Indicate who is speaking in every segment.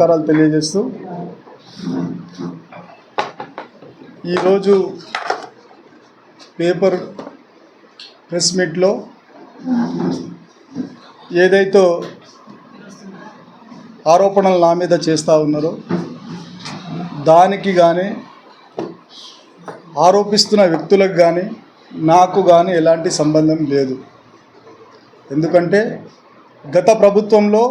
Speaker 1: నమస్కారాలు తెలియజేస్తూ ఈరోజు పేపర్ ప్రెస్ మీట్లో ఏదైతే ఆరోపణలు నా మీద చేస్తూ ఉన్నారో దానికి కానీ ఆరోపిస్తున్న వ్యక్తులకు కానీ నాకు కానీ ఎలాంటి సంబంధం లేదు. ఎందుకంటే గత ప్రభుత్వంలో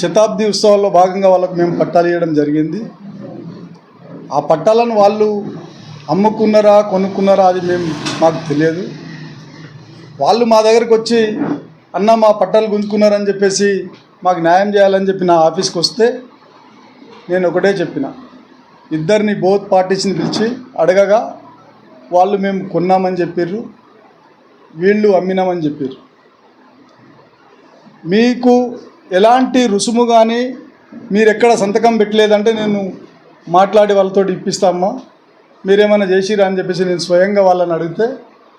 Speaker 1: శతాబ్ది ఉత్సవాల్లో భాగంగా వాళ్ళకు మేము పట్టాలు ఇవ్వడం జరిగింది. ఆ పట్టాలను వాళ్ళు అమ్ముకున్నారా కొనుక్కున్నారా అది మేము మాకు తెలియదు. వాళ్ళు మా దగ్గరకు వచ్చి అన్న మా పట్టాలు గుంజుకున్నారని చెప్పేసి మాకు న్యాయం చేయాలని చెప్పి నా ఆఫీస్కి వస్తే నేను ఒకటే చెప్పిన. ఇద్దరిని బోత్ పార్టీస్ని పిలిచి అడగగా వాళ్ళు మేము కొన్నామని చెప్పారు వీళ్ళు అమ్మినామని చెప్పారు మీకు ఎలాంటి రుసుము కానీ మీరు ఎక్కడ సంతకం పెట్టలేదంటే నేను మాట్లాడి వాళ్ళతో ఇప్పిస్తామ్మా మీరేమైనా చేసిరా అని చెప్పేసి నేను స్వయంగా వాళ్ళని అడిగితే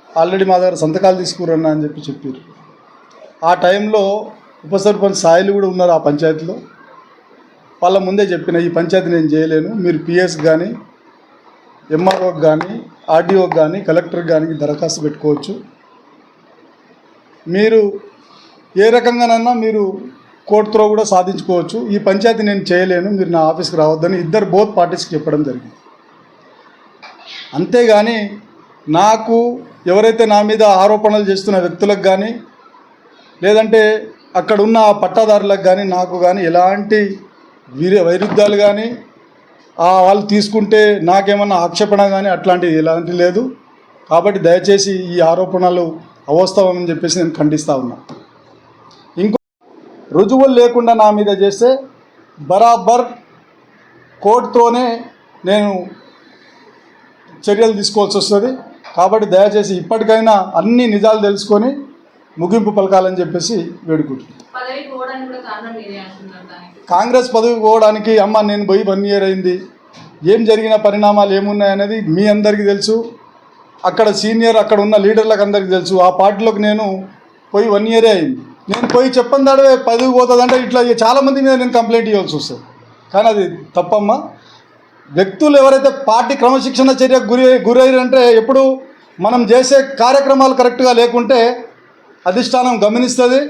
Speaker 1: ఆల్రెడీ మా దగ్గర సంతకాలు తీసుకురన్నా అని చెప్పి చెప్పారు ఆ టైంలో ఉప సర్పంచ్ సాయిలు కూడా ఉన్నారు ఆ పంచాయతీలో. వాళ్ళ ముందే చెప్పిన ఈ పంచాయతీ నేను చేయలేను. మీరు పిఎస్ కానీ ఎంఆర్ఓకి కానీ ఆర్డీఓకి కానీ కలెక్టర్కి కానీ దరఖాస్తు పెట్టుకోవచ్చు. మీరు ఏ రకంగానైనా మీరు కోర్టుతో కూడా సాధించుకోవచ్చు. ఈ పంచాయతీ నేను చేయలేను. మీరు నా ఆఫీస్కి రావద్దని ఇద్దరు బోత్ పార్టీస్కి చెప్పడం జరిగింది. అంతేగాని నాకు ఎవరైతే నా మీద ఆరోపణలు చేస్తున్న వ్యక్తులకు కానీ లేదంటే అక్కడ ఉన్న ఆ పట్టాదారులకు కానీ నాకు కానీ ఎలాంటి వీర వైరుధ్యాలు కానీ వాళ్ళు తీసుకుంటే నాకేమన్నా ఆక్షేపణ కానీ అట్లాంటిది ఎలాంటి లేదు. కాబట్టి దయచేసి ఈ ఆరోపణలు అవాస్తవమని చెప్పేసి నేను ఖండిస్తా ఉన్నాను రుజువులు లేకుండా నా మీద చేస్తే బరాబర్ కోర్టుతోనే నేను చర్యలు తీసుకోవాల్సి వస్తుంది. కాబట్టి దయచేసి ఇప్పటికైనా అన్ని నిజాలు తెలుసుకొని ముగింపు పలకాలని చెప్పేసి వేడుకుంటున్నాను. కాంగ్రెస్ పదవి పోవడానికి అమ్మ నేను పోయి వన్ ఇయర్ అయింది. ఏం జరిగిన పరిణామాలు ఏమున్నాయనేది మీ అందరికీ తెలుసు. అక్కడ సీనియర్ అక్కడ ఉన్న లీడర్లకు అందరికీ తెలుసు. ఆ పార్టీలోకి నేను పోయి వన్ ఇయరే అయింది. నేను పోయి చెప్పని దాడే పదవి పోతుందంటే ఇట్లా చాలామంది మీద నేను కంప్లైంట్ ఇవ్వాల్సి వస్తుంది. కానీ అది తప్పమ్మా. వ్యక్తులు ఎవరైతే పార్టీ క్రమశిక్షణ చర్యకు గురి గురయ్యారంటే ఎప్పుడు మనం చేసే కార్యక్రమాలు కరెక్ట్గా లేకుంటే అధిష్టానం గమనిస్తుంది.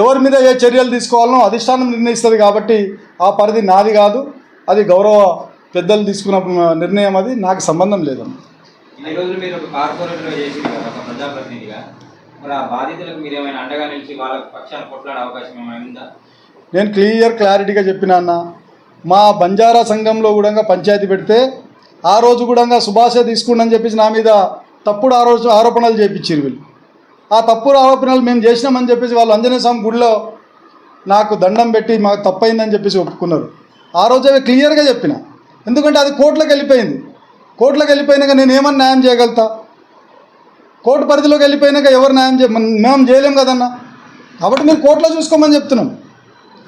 Speaker 1: ఎవరి మీద ఏ చర్యలు తీసుకోవాలనో అధిష్టానం నిర్ణయిస్తుంది కాబట్టి ఆ పరిధి నాది కాదు. అది గౌరవ పెద్దలు తీసుకున్న నిర్ణయం అది. నాకు సంబంధం లేదమ్మా.
Speaker 2: మరి ఆ బాధితులకు మీరు ఏమైనా అండగా నిలిచి వాళ్ళ పక్షాన కొట్లాడే అవకాశం ఏమైనా ఉందా?
Speaker 1: నేను క్లియర్ క్లారిటీగా చెప్పినా అన్న. మా బంజారా సంఘంలో కూడా పంచాయతీ పెడితే ఆ రోజు కూడా సుభాష తీసుకుండని చెప్పేసి నా మీద తప్పుడు ఆరోజు ఆరోపణలు చేయించారు వీళ్ళు. ఆ తప్పుడు ఆరోపణలు మేము చేసినామని చెప్పేసి వాళ్ళు ఆంజనేయ స్వామి గుడిలో నాకు దండం పెట్టి మాకు తప్పైందని చెప్పేసి ఒప్పుకున్నారు. ఆ రోజు అవి క్లియర్గా చెప్పిన. ఎందుకంటే అది కోర్టులకు వెళ్ళిపోయింది. కోర్టులకు వెళ్ళిపోయినాక నేను ఏమన్నా న్యాయం చేయగలుగుతా? కోర్టు పరిధిలోకి వెళ్ళిపోయినాక ఎవరు న్యాయం చే మేము చేయలేం కదన్నా. కాబట్టి మీరు కోర్టులో చూసుకోమని చెప్తున్నాం.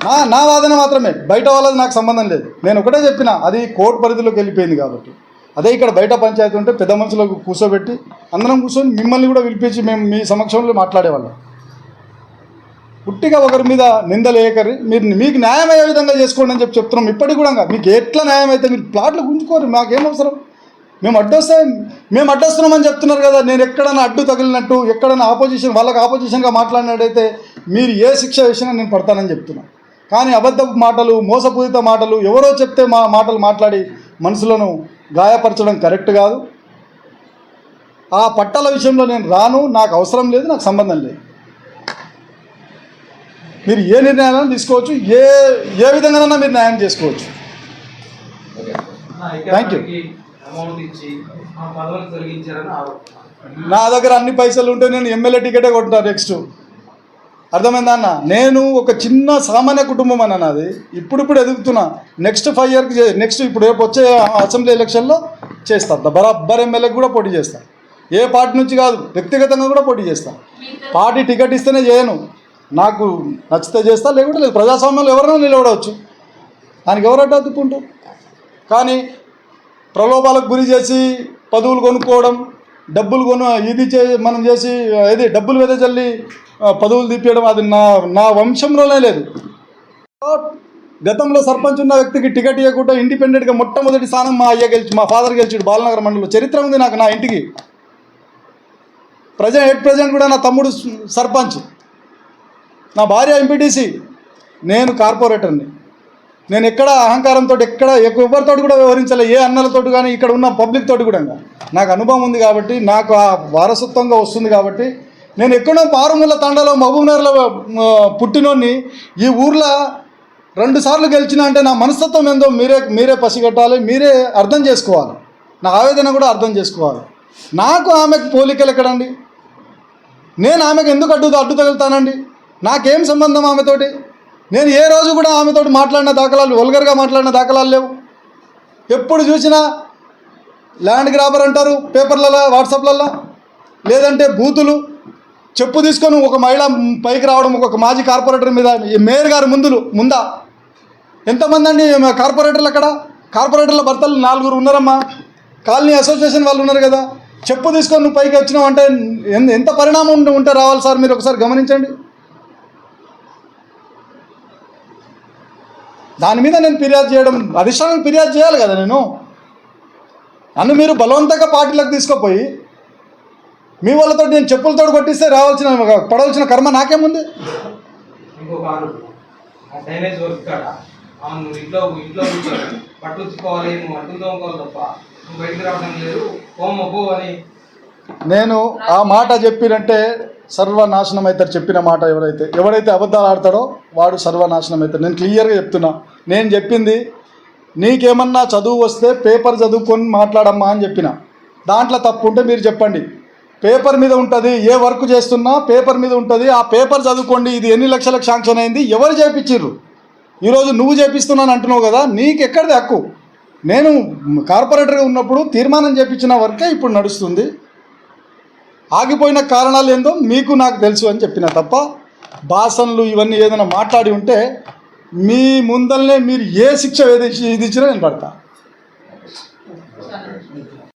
Speaker 1: నా నా వాదన మాత్రమే. బయట వాళ్ళది నాకు సంబంధం లేదు. నేను ఒకటే చెప్పిన అది కోర్టు పరిధిలోకి వెళ్ళిపోయింది కాబట్టి. అదే ఇక్కడ బయట పంచాయతీ ఉంటే పెద్ద మనుషులకు కూర్చోబెట్టి అందరం కూర్చొని మిమ్మల్ని కూడా పిలిపించి మేము మీ సమక్షంలో మాట్లాడేవాళ్ళం. పుట్టిగా ఒకరి మీద నిందలు వేయకరి మీరు మీకు న్యాయం అయ్యే విధంగా చేసుకోండి అని చెప్పి చెప్తున్నాం. ఇప్పటికి కూడా మీకు ఎట్లా న్యాయం అయితే మీరు ప్లాట్లు గుంజుకోరు మాకేం అవసరం? మేము అడ్డొస్తే మేము అడ్డొస్తున్నామని చెప్తున్నారు కదా నేను ఎక్కడైనా అడ్డు తగిలినట్టు ఎక్కడైనా ఆపోజిషన్ వాళ్ళకి ఆపోజిషన్గా మాట్లాడినట్టయితే మీరు ఏ శిక్ష వేసినా నేను పడతానని చెప్తున్నాను కానీ అబద్ధపు మాటలు మోసపూరిత మాటలు ఎవరో చెప్తే మా మాటలు మాట్లాడి మనసులను గాయపరచడం కరెక్ట్ కాదు. ఆ పట్టాల విషయంలో నేను రాను నాకు అవసరం లేదు నాకు సంబంధం లేదు. మీరు ఏ నిర్ణయాలను తీసుకోవచ్చు ఏ ఏ విధంగానైనా మీరు న్యాయం చేసుకోవచ్చు. Thank you.
Speaker 3: అమౌంట్ ఇచ్చి ఆ పదవులు తొలగించారని ఆరోపణ
Speaker 1: నా దగ్గర అన్ని పైసలు ఉంటే నేను ఎమ్మెల్యే టికెటే కొట్టినా నెక్స్ట్ అర్థమైందా అన్న? నేను ఒక చిన్న సామాన్య కుటుంబం అన్న నాది. ఇప్పుడిప్పుడు ఎదుగుతున్నా. నెక్స్ట్ ఫైవ్ ఇయర్కి నెక్స్ట్ ఇప్పుడు రేపు వచ్చే అసెంబ్లీ ఎలక్షన్లో చేస్తాను బరాబర్ ఎమ్మెల్యేకి కూడా పోటీ చేస్తాను ఏ పార్టీ నుంచి కాదు వ్యక్తిగతంగా కూడా పోటీ చేస్తాను పార్టీ టికెట్ ఇస్తేనే చేయను. నాకు నచ్చితే చేస్తా లేకుంటే లేదు. ప్రజాస్వామ్యంలో ఎవరైనా నిలబడవచ్చు. దానికి ఎవరు అడ్డు అతుక్కుంటారు? కానీ ప్రలోభాలకు గురి చేసి పదవులు కొనుక్కోవడం డబ్బులు కొను ఇది చే మనం చేసి ఇది డబ్బులు మీద చల్లి పదవులు తీపియడం అది నా నా వంశంలోనే లేదు. గతంలో సర్పంచ్ ఉన్న వ్యక్తికి టికెట్ ఇవ్వకుండా ఇండిపెండెంట్గా మొట్టమొదటి స్థానం మా అయ్య గెలిచి మా ఫాదర్ గెలిచాడు బాలనగర్ మండలిలో. చరిత్ర ఉంది నాకు నా ఇంటికి. ప్రజెంట్ హెడ్ ప్రజెంట్ కూడా నా తమ్ముడు సర్పంచ్. నా భార్య ఎంపీటీసీ. నేను కార్పొరేటర్ని. నేను ఎక్కడ అహంకారంతో ఎక్కడ ఎక్కువ ఎవరితో కూడా వ్యవహరించలే ఏ అన్నలతో కానీ ఇక్కడ ఉన్న పబ్లిక్ తోటి కూడా. నాకు అనుభవం ఉంది కాబట్టి నాకు ఆ వారసత్వంగా వస్తుంది కాబట్టి నేను ఎక్కడో పారుమూల తండలో మహబూబ్నగర్లో పుట్టినోడిని ఈ ఊర్లో రెండు సార్లు గెలిచిన అంటే నా మనస్తత్వం ఏందో మీరే మీరే పసిగట్టాలి మీరే అర్థం చేసుకోవాలి. నా ఆవేదన కూడా అర్థం చేసుకోవాలి. నాకు ఆమెకు పోలికలు ఎక్కడండి? నేను ఆమెకు ఎందుకు అడ్డు అడ్డు తగులుతానండి నాకేం సంబంధం ఆమెతోటి? నేను ఏ రోజు కూడా ఆమెతో మాట్లాడిన దాఖలాలు వల్గర్గా మాట్లాడిన దాఖలాలు లేవు. ఎప్పుడు చూసినా ల్యాండ్ గ్రాబర్ అంటారు పేపర్లలో వాట్సాప్లలో? లేదంటే బూతులు. చెప్పు తీసుకొని ఒక మహిళ పైకి రావడం ఒక మాజీ కార్పొరేటర్ మీద మేయర్ గారి ముందులు ముందా? ఎంతమంది అండి కార్పొరేటర్లు అక్కడ? కార్పొరేటర్ల భర్తలు నాలుగురు ఉన్నారమ్మా. కాలనీ అసోసియేషన్ వాళ్ళు ఉన్నారు కదా. చెప్పు తీసుకొని నువ్వు పైకి వచ్చినావు అంటే ఎంత ఎంత పరిణామం ఉంటే- ఉంటే రావాలి సార్ మీరు ఒకసారి గమనించండి. దాని మీద నేను ఫిర్యాదు చేయడం అధిష్టానానికి ఫిర్యాదు చేయాలి కదా నేను. నన్ను మీరు బలవంతంగా పార్టీలకు తీసుకుపోయి మీ వాళ్ళతో నేను చెప్పులతో కొట్టిస్తే రావాల్సిన పడవలసిన కర్మ నాకేముంది? నేను ఆ మాట చెప్పినంటే సర్వనాశనం అవుతారు చెప్పిన మాట ఎవరైతే ఎవరైతే అబద్ధాలు ఆడతాడో వాడు సర్వనాశనం అవుతాడు నేను క్లియర్గా చెప్తున్నా. నేను చెప్పింది నీకేమన్నా చదువు వస్తే పేపర్ చదువుకొని మాట్లాడమ్మా అని చెప్పిన. దాంట్లో తప్పు ఉంటే మీరు చెప్పండి. పేపర్ మీద ఉంటుంది ఏ వర్క్ చేస్తున్నా పేపర్ మీద ఉంటుంది ఆ పేపర్ చదువుకోండి ఇది ఎన్ని లక్షలకు శాంక్షన్ అయింది ఎవరు చేపించిర్రు? ఈరోజు నువ్వు చేపిస్తున్నాను అంటున్నావు కదా నీకు ఎక్కడిది హక్కు? నేను కార్పొరేటర్గా ఉన్నప్పుడు తీర్మానం చేపించిన వర్కే ఇప్పుడు నడుస్తుంది. ఆగిపోయిన కారణాలు ఏందో మీకు నాకు తెలుసు అని చెప్పిన తప్ప భాషలు ఇవన్నీ ఏదైనా మాట్లాడి ఉంటే మీ ముందల్నే మీరు ఏ శిక్ష విధించినా నేను పడతా.